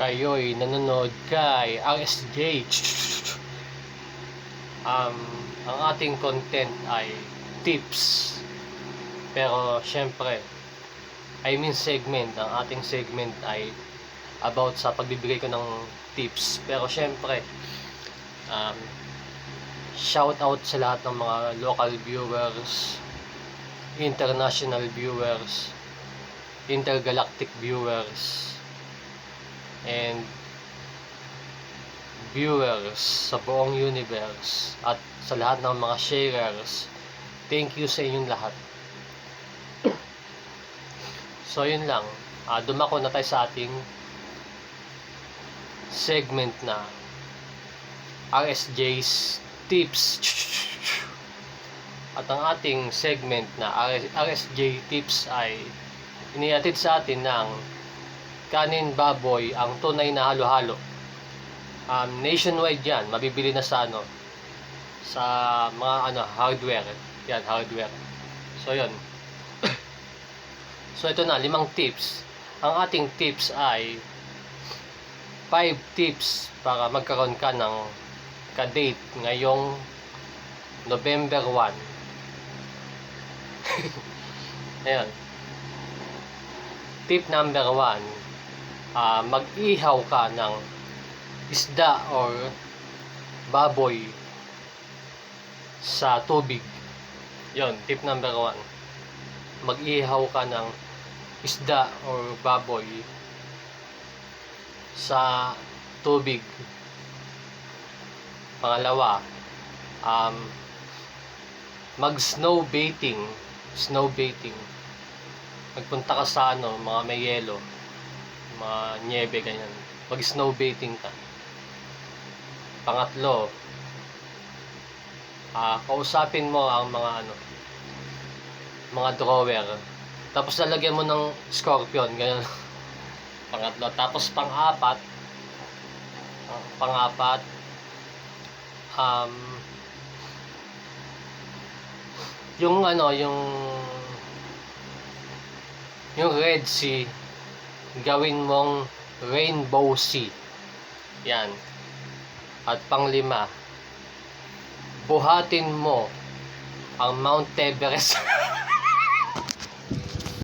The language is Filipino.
kayo'y nanonood kay RSJ. Um, ang ating content ay tips. Pero syempre, I mean segment, ang ating segment ay about sa pagbibigay ko ng tips. Pero syempre, um, shout out sa lahat ng mga local viewers, international viewers, intergalactic viewers, and viewers sa buong universe at sa lahat ng mga sharers. Thank you sa inyong lahat. So, yun lang. Uh, dumako na tayo sa ating segment na RSJ's Tips. At ang ating segment na RS- RSJ Tips ay inihatid sa atin ng kanin baboy ang tunay na halo-halo. Um, nationwide yan, mabibili na sa ano, sa mga ano, hardware. Yan, hardware. So, yun. so, ito na, limang tips. Ang ating tips ay 5 tips para magkaroon ka ng ka-date ngayong November 1. Ayan. Tip number 1, ah mag-ihaw ka ng isda or baboy sa tubig. Yon, tip number 1. Mag-ihaw ka ng isda or baboy sa tubig. Pangalawa, um, mag-snow baiting. Snow baiting. Magpunta ka sa ano, mga may yelo, mga niebe, ganyan. Mag-snow baiting ka. Pangatlo, ah kausapin mo ang mga ano, mga drawer. Tapos lalagyan mo ng scorpion, ganyan. Pangatlo. Tapos pang-apat, ah, pang-apat, um, yung ano, yung yung Red Sea, gawin mong Rainbow Sea. Yan. At panglima, buhatin mo ang Mount Everest.